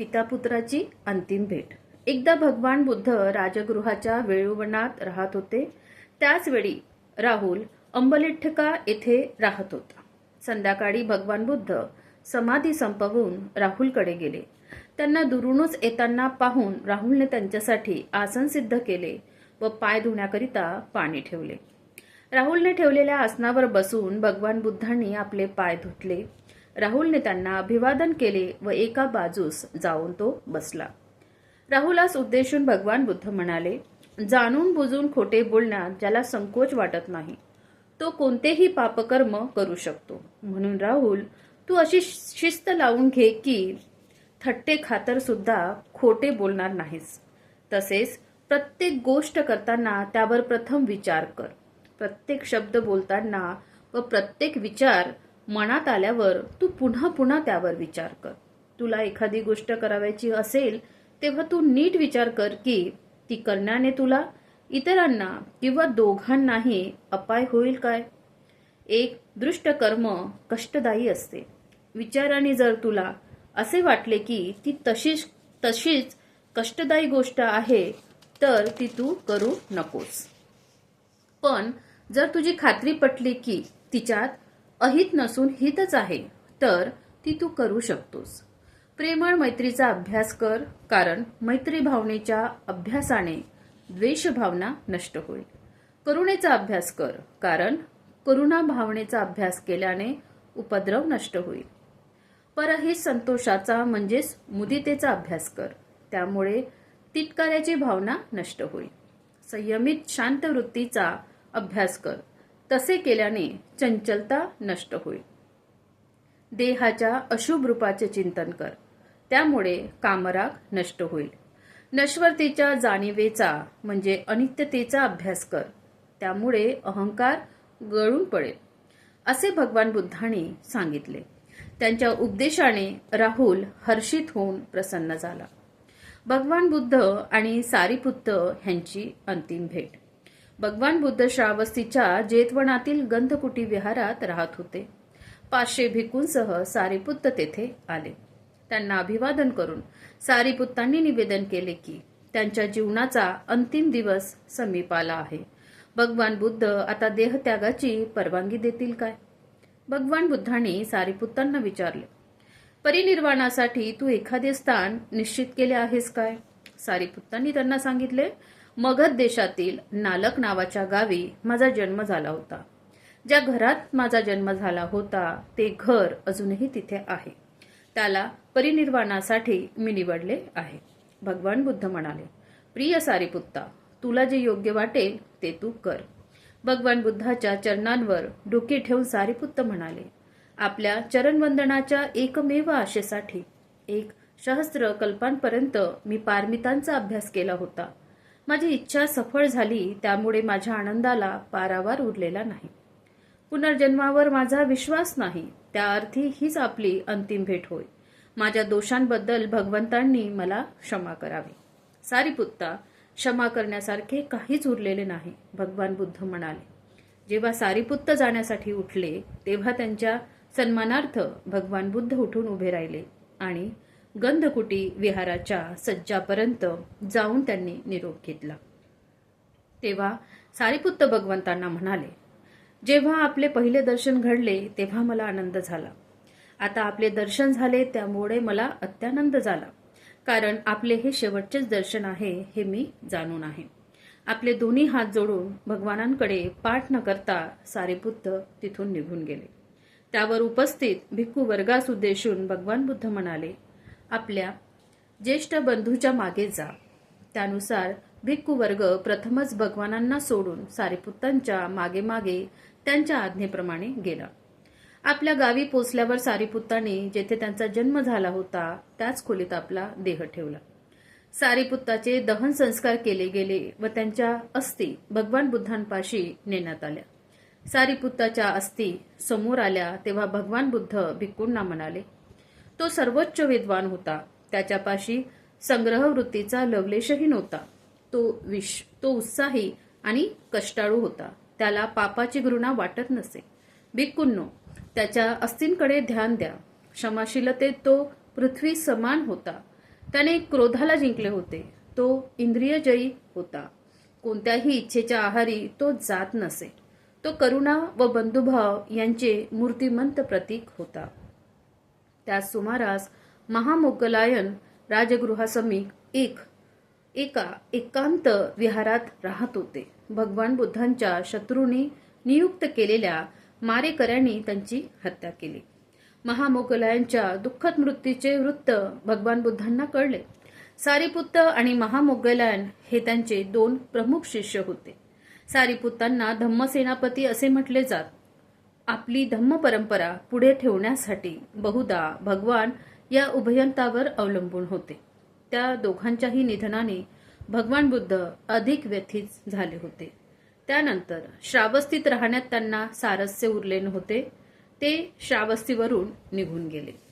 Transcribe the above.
पितापुत्राची अंतिम भेट. एकदा भगवान बुद्ध राजगृहाच्या वेळुवनात राहत होते. त्याचवेळी राहुल अंबलिठ्ठका येथे राहत होता. संध्याकाळी भगवान बुद्ध समाधी संपवून राहुलकडे गेले. त्यांना दुरूनच येताना पाहून राहुलने त्यांच्यासाठी आसन सिद्ध केले व पाय धुण्याकरिता पाणी ठेवले. राहुलने ठेवलेल्या आसनावर बसून भगवान बुद्धांनी आपले पाय धुतले. राहुलने त्यांना अभिवादन केले व एका बाजूस जाऊन तो बसला. राहुलास उद्देशून भगवान बुद्ध म्हणाले जाणून बुजून खोटे बोलण्यात ज्याला संकोच वाटत नाही तो कोणतेही पापकर्म करू शकतो. म्हणून राहुल तू अशी शिस्त लावून घे की थट्टे खातर सुद्धा खोटे बोलणार नाहीस. तसेच प्रत्येक गोष्ट करताना त्यावर प्रथम विचार कर. प्रत्येक शब्द बोलताना व प्रत्येक विचार मनात आल्यावर तू पुन्हा पुन्हा त्यावर विचार कर. तुला एखादी गोष्ट करावयाची असेल तेव्हा तू नीट विचार कर की ती करण्याने तुला इतरांना किंवा दोघांनाही अपाय होईल काय? एक दृष्ट कर्म कष्टदायी असते. विचाराने जर तुला असे वाटले की ती तशीच तशीच कष्टदायी गोष्ट आहे तर ती तू करू नकोस. पण जर तुझी खात्री पटली की तिच्यात अहित नसून हितच आहे तर ती तू करू शकतोस. प्रेमळ मैत्रीचा अभ्यास कर कारण मैत्री भावनेच्या अभ्यासाने द्वेषभावना नष्ट होईल. करुणेचा अभ्यास कर कारण करुणा भावनेचा अभ्यास केल्याने उपद्रव नष्ट होईल. परहित संतोषाचा म्हणजेच मुदितेचा अभ्यास कर त्यामुळे तिटकाऱ्याची भावना नष्ट होईल. संयमित शांत वृत्तीचा अभ्यास कर तसे केल्याने चंचलता नष्ट होईल. देहाच्या अशुभ रूपाचे चिंतन कर. त्यामुळे कामराग नष्ट होईल. नश्वरतेच्या जाणीवेचा म्हणजे अनित्यतेचा अभ्यास कर. त्यामुळे अहंकार गळून पडेल. असे भगवान बुद्धांनी सांगितले. त्यांच्या उपदेशाने राहुल हर्षित होऊन प्रसन्न झाला. भगवान बुद्ध आणि सारीपुत्त ह्यांची अंतिम भेट. भगवान बुद्ध श्रावस्तीच्या जेतवनातील गंधकुटी विहारात राहत होते. पाचशे भिकूंसह सारीपुत्त तेथे आले. त्यांना अभिवादन करून सारीपुत्तांनी निवेदन केले की त्यांच्या जीवनाचा अंतिम दिवस समीप आला आहे. भगवान बुद्ध आता देहत्यागाची परवानगी देतील काय? भगवान बुद्धांनी सारीपुत्तांना विचारले परिनिर्वाणासाठी तू एखादे स्थान निश्चित केले आहेस काय? सारीपुत्तांनी त्यांना सांगितले मगध देशातील नालक नावाच्या गावी माझा जन्म झाला होता. ज्या घरात माझा जन्म झाला होता ते घर अजूनही तिथे आहे. त्याला परिनिर्वाणासाठी मी निवडले आहे. भगवान बुद्ध म्हणाले प्रिय सारीपुत्ता तुला जे योग्य वाटेल ते तू कर. भगवान बुद्धाच्या चरणांवर डोके ठेवून सारीपुत्त म्हणाले आपल्या चरणवंदनाच्या एकमेव आशेसाठी एक सहस्त्र कल्पांपर्यंत मी पारमितांचा अभ्यास केला होता. माझी इच्छा सफळ झाली त्यामुळे माझ्या आनंदाला पारावार उरलेला नाही. पुनर्जन्मावर माझा विश्वास नाही त्या अर्थी हीच आपली अंतिम भेट होय. माझ्या दोषांबद्दल भगवंतांनी मला क्षमा करावी. सारीपुत्ता क्षमा करण्यासारखे काहीच उरलेले नाही भगवान बुद्ध म्हणाले. जेव्हा सारीपुत्त जाण्यासाठी उठले तेव्हा त्यांच्या सन्मानार्थ भगवान बुद्ध उठून उभे राहिले आणि गंधकुटी विहाराच्या सज्जापर्यंत जाऊन त्यांनी निरोप घेतला. तेव्हा सारीपुत्त भगवंतांना म्हणाले जेव्हा आपले पहिले दर्शन घडले तेव्हा मला आनंद झाला. आता आपले दर्शन झाले त्यामुळे मला अत्यानंद झाला. कारण आपले हे शेवटचेच दर्शन आहे हे मी जाणून आहे. आपले दोन्ही हात जोडून भगवानांकडे पाठ न करता सारीपुत्त तिथून निघून गेले. त्यावर उपस्थित भिक्खू वर्गास उद्देशून भगवान बुद्ध म्हणाले आपल्या ज्येष्ठ बंधूच्या मागे जा. त्यानुसार भिक्खू वर्ग प्रथमच भगवानांना सोडून सारीपुत्तांच्या मागे मागे त्यांच्या आज्ञेप्रमाणे गेला. आपल्या गावी पोचल्यावर सारीपुत्तांनी जेथे त्यांचा जन्म झाला होता त्याच खोलीत आपला देह ठेवला. सारीपुत्ताचे दहन संस्कार केले गेले व त्यांच्या अस्थी भगवान बुद्धांपाशी नेण्यात आल्या. सारीपुत्ताच्या अस्थी समोर आल्या तेव्हा भगवान बुद्ध भिक्कूंना म्हणाले तो सर्वोच्च विद्वान होता. त्याच्यापाशी संग्रह वृत्तीचा लवलेशही नव्हता. तो विश तो उत्साही आणि कष्टाळू होता. त्याला पापाची घृणा वाटत नसे. भिक्कुंनो त्याच्या अस्थींकडे ध्यान द्या. क्षमाशीलतेत तो पृथ्वी समान होता. त्याने क्रोधाला जिंकले होते. तो इंद्रियजयी होता. कोणत्याही इच्छेच्या आहारी तो जात नसे. तो करुणा व बंधुभाव यांचे मूर्तिमंत प्रतीक होता. त्याच सुमारास महामोगलायन राजगृहासमीप एक एका एकांत विहारात राहत होते. भगवान बुद्धांच्या शत्रूंनी नियुक्त केलेल्या मारेकऱ्यांनी त्यांची हत्या केली. महामोगलायांच्या दुःखद मृत्यूचे वृत्त भगवान बुद्धांना कळले. सारीपुत्त आणि महामोगलायन हे त्यांचे दोन प्रमुख शिष्य होते. सारीपुत्तांना धम्मसेनापती असे म्हटले जात. आपली धम्म परंपरा पुढे ठेवण्यासाठी बहुधा भगवान या उभयंतावर अवलंबून होते. त्या दोघांच्याही निधनाने भगवान बुद्ध अधिक व्यथित झाले होते. त्यानंतर श्रावस्तीत राहण्यात त्यांना सारस्य उरले नव्हते. ते श्रावस्तीवरून निघून गेले.